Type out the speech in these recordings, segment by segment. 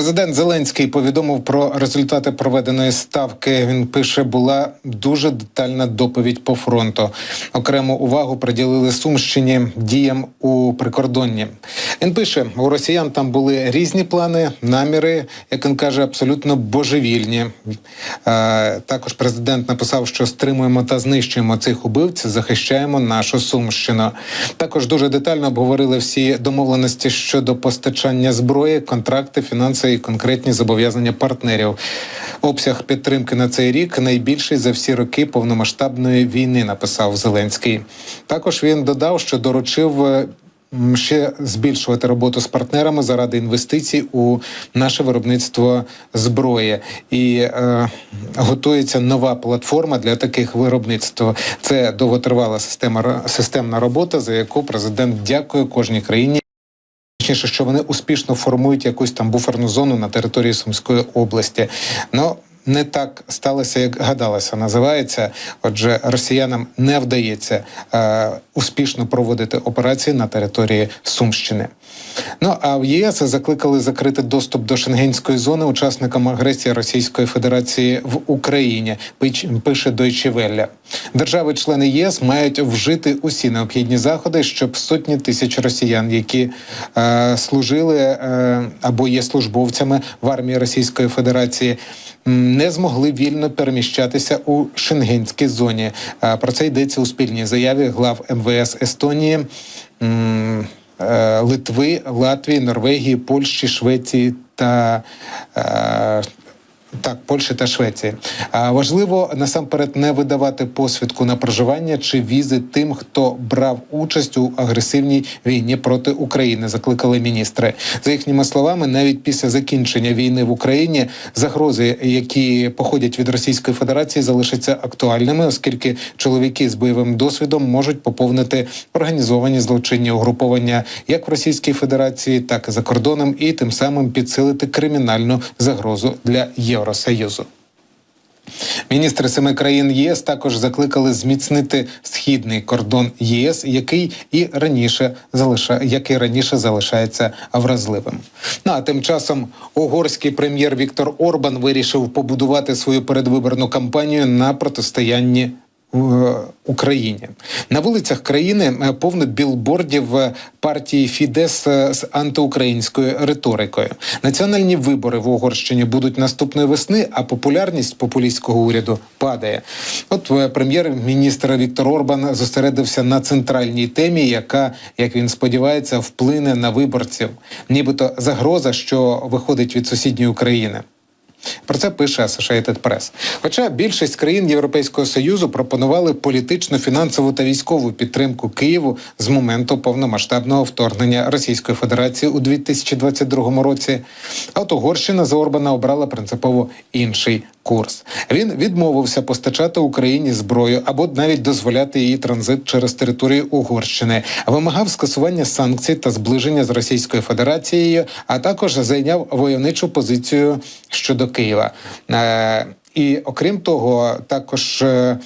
Президент Зеленський повідомив про результати проведеної ставки. Він пише, була дуже детальна доповідь по фронту. Окрему увагу приділили Сумщині діям у прикордонні. Він пише: у росіян там були різні плани, наміри, як він каже, абсолютно божевільні. Е, також президент написав, що стримуємо та знищуємо цих убивців, захищаємо нашу Сумщину. Також дуже детально обговорили всі домовленості щодо постачання зброї, контракти, фінанси і конкретні зобов'язання партнерів. Обсяг підтримки на цей рік найбільший за всі роки повномасштабної війни. Написав Зеленський. Також він додав, що доручив. е, Ще збільшувати роботу з партнерами заради інвестицій у наше виробництво зброї, і е, готується нова платформа для таких виробництв. Це довготривала система системна робота, за яку президент дякує кожній країні. Точніше, що вони успішно формують якусь там буферну зону на території Сумської області. Ну не так сталося, як гадалося. Називається. Отже, росіянам не вдається е, успішно проводити операції на території Сумщини. Ну а в ЄС закликали закрити доступ до шенгенської зони учасникам агресії Російської Федерації в Україні. пич- Пише Welle. Держави-члени ЄС мають вжити усі необхідні заходи, щоб сотні тисяч росіян, які е, служили е, або є службовцями в армії Російської Федерації. Не змогли вільно переміщатися у шенгенській зоні. Е, Про це йдеться у спільній заяві глав МВС Естонії, е, Литви, Латвії, Норвегії, Польщі, Швеції та е, Польщі та Швеції. Важливо насамперед не видавати посвідку на проживання чи візи тим, хто брав участь у агресивній війні проти України. Закликали міністри. За їхніми словами, навіть після закінчення війни в Україні загрози, які походять від Російської Федерації, залишаться актуальними, оскільки чоловіки з бойовим досвідом можуть поповнити організовані злочинні угруповання як в Російській Федерації, так і за кордоном, і тим самим підсилити кримінальну загрозу для Євросоюзу. Міністри семи країн ЄС також закликали зміцнити східний кордон ЄС, який і раніше залиша, який раніше залишається вразливим. Ну а тим часом угорський прем'єр Віктор Орбан вирішив побудувати свою передвиборну кампанію на протистоянні в Україні на вулицях країни е, повно білбордів е, партії Фідес е, з антиукраїнською риторикою. Національні вибори в Угорщині будуть наступної весни, а популярність популістського уряду падає. От е, прем'єр-міністр Віктор Орбан зосередився на центральній темі, яка, як він сподівається, вплине на виборців, нібито загроза, що виходить від сусідньої України. Про це пише Associated Press. Хоча більшість країн Європейського союзу пропонували політичну, фінансову та військову підтримку Києву з моменту повномасштабного вторгнення Російської Федерації у 2022 році. А от Угорщина за Орбана обрала принципово інший курс. Він відмовився постачати Україні зброю або навіть дозволяти її транзит через територію Угорщини, вимагав скасування санкцій та зближення з Російською Федерацією, а також зайняв войовничу позицію щодо Києва. Е, і окрім того, також. е,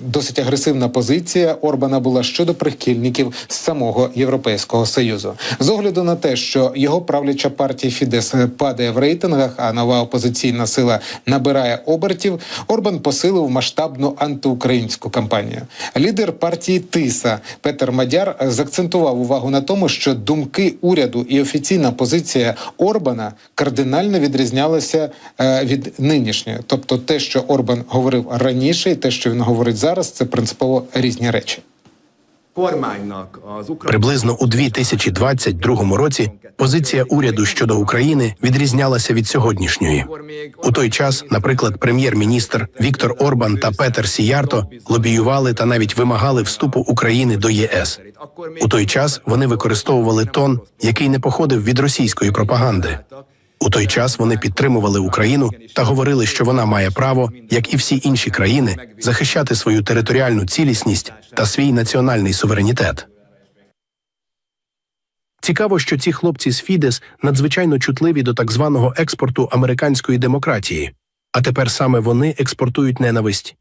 Досить агресивна позиція Орбана була щодо прихильників самого Європейського союзу, з огляду на те, що його правляча партія Фідес падає в рейтингах, а нова опозиційна сила набирає обертів. Орбан посилив масштабну антиукраїнську кампанію. Лідер партії Тиса Петер Мадяр закцентував увагу на тому, що думки уряду і офіційна позиція Орбана кардинально відрізнялися е, від нинішньої. Тобто, те, що Орбан говорив раніше, і те, що він говорить зараз, це принципово різні речі. Приблизно у 2022 році позиція уряду щодо України відрізнялася від сьогоднішньої. У той час, наприклад, прем'єр-міністр Віктор Орбан та Петер Сіярто лобіювали та навіть вимагали вступу України до ЄС. У той час вони використовували тон, який не походив від російської пропаганди. У той час вони підтримували Україну та говорили, що вона має право, як і всі інші країни, захищати свою територіальну цілісність та свій національний суверенітет. Цікаво, що ці хлопці з Фідес надзвичайно чутливі до так званого експорту американської демократії, а тепер саме вони експортують ненависть